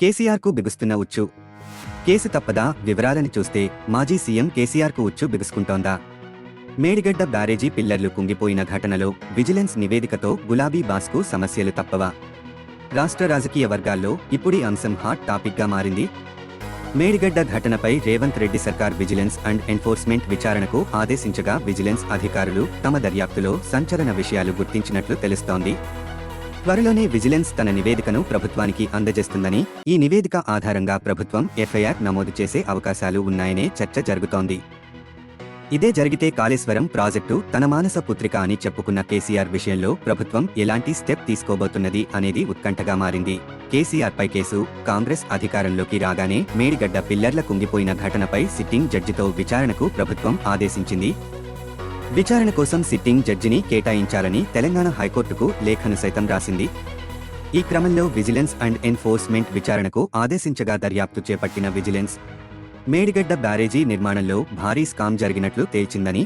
కేసీఆర్కు బిగుస్తున్న ఉచ్చు. కేసు తప్పదా? వివరాలను చూస్తే మాజీ సీఎం కేసీఆర్కు ఉచ్చు బిగుసుకుంటోందా? మేడిగడ్డ బ్యారేజీ పిల్లర్లు కుంగిపోయిన ఘటనలో విజిలెన్స్ నివేదికతో గులాబీ బాస్కు సమస్యలు తప్పవా? రాష్ట్ర రాజకీయ వర్గాల్లో ఇప్పుడు అంశం హాట్ టాపిక్గా మారింది. మేడిగడ్డ ఘటనపై రేవంత్ రెడ్డి సర్కార్ విజిలెన్స్ అండ్ ఎన్ఫోర్స్మెంట్ విచారణకు ఆదేశించగా విజిలెన్స్ అధికారులు తమ దర్యాప్తులో సంచలన విషయాలు గుర్తించినట్లు తెలుస్తోంది. త్వరలోనే విజిలెన్స్ తన నివేదికను ప్రభుత్వానికి అందజేస్తుందని ఈ నివేదిక ఆధారంగా ప్రభుత్వం ఎఫ్ఐఆర్ నమోదు చేసే అవకాశాలు ఉన్నాయనే చర్చ జరుగుతోంది. ఇదే జరిగితే కాళేశ్వరం ప్రాజెక్టు తన మానస పుత్రిక అని చెప్పుకున్న కేసీఆర్ విషయంలో ప్రభుత్వం ఎలాంటి స్టెప్ తీసుకోబోతున్నది అనేది ఉత్కంఠగా మారింది. కేసీఆర్ పై కేసు కాంగ్రెస్ అధికారంలోకి రాగానే మేడిగడ్డ పిల్లర్ల కుంగిపోయిన ఘటనపై సిట్టింగ్ జడ్జితో విచారణకు ప్రభుత్వం ఆదేశించింది. విచారణ కోసం సిట్టింగ్ జడ్జిని కేటాయించాలని తెలంగాణ హైకోర్టుకు లేఖను సైతం రాసింది. ఈ క్రమంలో విజిలెన్స్ అండ్ ఎన్ఫోర్స్మెంట్ విచారణకు ఆదేశించగా దర్యాప్తు చేపట్టిన విజిలెన్స్ మేడిగడ్డ బ్యారేజీ నిర్మాణంలో భారీ స్కామ్ జరిగినట్లు తేల్చిందని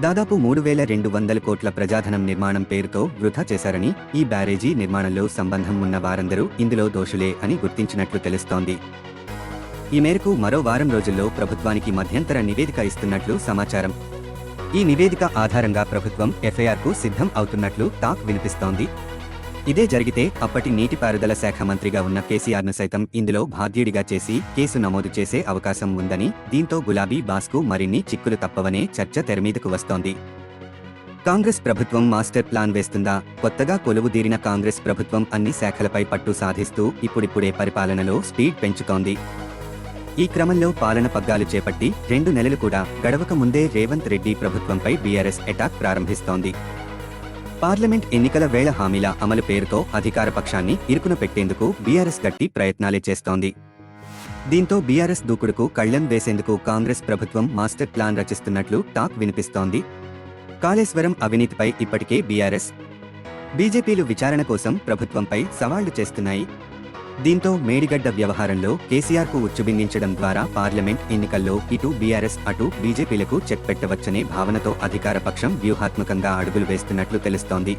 దాదాపు మూడు వేల రెండు వందల కోట్ల ప్రజాధనం నిర్మాణం పేరుతో వృధా చేశారని ఈ బ్యారేజీ నిర్మాణంలో సంబంధం ఉన్న వారందరూ ఇందులో దోషులే అని గుర్తించినట్లు తెలుస్తోంది. ఈ మేరకు మరో వారం రోజుల్లో ప్రభుత్వానికి మధ్యంతర నివేదిక ఇస్తున్నట్లు సమాచారం. ఈ నివేదిక ఆధారంగా ప్రభుత్వం ఎఫ్ఐఆర్కు సిద్ధం అవుతున్నట్లు టాక్ వినిపిస్తోంది. ఇదే జరిగితే అప్పటి నీటిపారుదల శాఖ మంత్రిగా ఉన్న కేసీఆర్ను సైతం ఇందులో బాధ్యుడిగా చేసి కేసు నమోదు చేసే అవకాశం ఉందని దీంతో గులాబీ బాస్కు మరిన్ని చిక్కులు తప్పవనే చర్చ తెరమీదకు వస్తోంది. కాంగ్రెస్ ప్రభుత్వం మాస్టర్ ప్లాన్ వేస్తుందా? కొత్తగా కొలువుదీరిన కాంగ్రెస్ ప్రభుత్వం అన్ని శాఖలపై పట్టు సాధిస్తూ ఇప్పుడిప్పుడే పరిపాలనలో స్పీడ్ పెంచుతోంది. ఈ క్రమంలో పాలన పగ్గాలు చేపట్టి రెండు నెలలు కూడా గడవక ముందే రేవంత్ రెడ్డి ప్రభుత్వంపై బీఆర్ఎస్ అటాక్ ప్రారంభిస్తోంది. పార్లమెంట్ ఎన్నికల వేళ హామీల అమలు పేరుతో అధికార పక్షాన్ని ఇరుకున పెట్టేందుకు బీఆర్ఎస్ గట్టి ప్రయత్నాలే చేస్తోంది. దీంతో బీఆర్ఎస్ దూకుడుకు కళ్ళెం వేసేందుకు కాంగ్రెస్ ప్రభుత్వం మాస్టర్ ప్లాన్ రచిస్తున్నట్లు టాక్ వినిపిస్తోంది. కాళేశ్వరం అవినీతిపై ఇప్పటికే బీఆర్ఎస్ బీజేపీలు విచారణ కోసం ప్రభుత్వంపై సవాళ్ళు చేస్తున్నాయి. దీంతో మేడిగడ్డ వ్యవహారంలో కేసీఆర్కు ఉచ్చుబిందించడం ద్వారా పార్లమెంట్ ఎన్నికల్లో ఇటు బీఆర్ఎస్ అటు బీజేపీలకు చెక్ పెట్టవచ్చనే భావనతో అధికార పక్షం వ్యూహాత్మకంగా అడుగులు వేస్తున్నట్లు తెలుస్తోంది.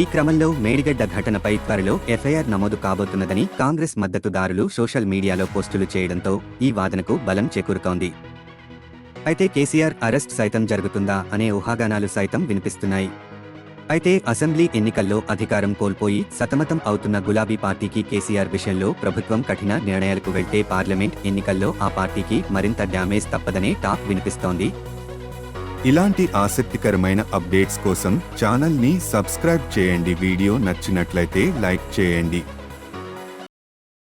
ఈ క్రమంలో మేడిగడ్డ ఘటనపై త్వరలో ఎఫ్ఐఆర్ నమోదు కాబోతున్నదని కాంగ్రెస్ మద్దతుదారులు సోషల్ మీడియాలో పోస్టులు చేయడంతో ఈ వాదనకు బలం చేకూరుతోంది. అయితే కేసీఆర్ అరెస్ట్ సైతం జరుగుతుందా అనే ఊహాగానాలు సైతం వినిపిస్తున్నాయి. అయితే అసెంబ్లీ ఎన్నికల్లో అధికారం కోల్పోయి సతమతం అవుతున్న గులాబీ పార్టీకి కేసీఆర్ విషయంలో ప్రభుత్వం కఠిన నిర్ణయాలకు వెళ్తే పార్లమెంట్ ఎన్నికల్లో ఆ పార్టీకి మరింత డ్యామేజ్ తప్పదనే టాక్ వినిపిస్తోంది. ఇలాంటి ఆసక్తికరమైన అప్డేట్స్ కోసం ఛానల్ని సబ్స్క్రైబ్ చేయండి. వీడియో నచ్చినట్లయితే లైక్ చేయండి.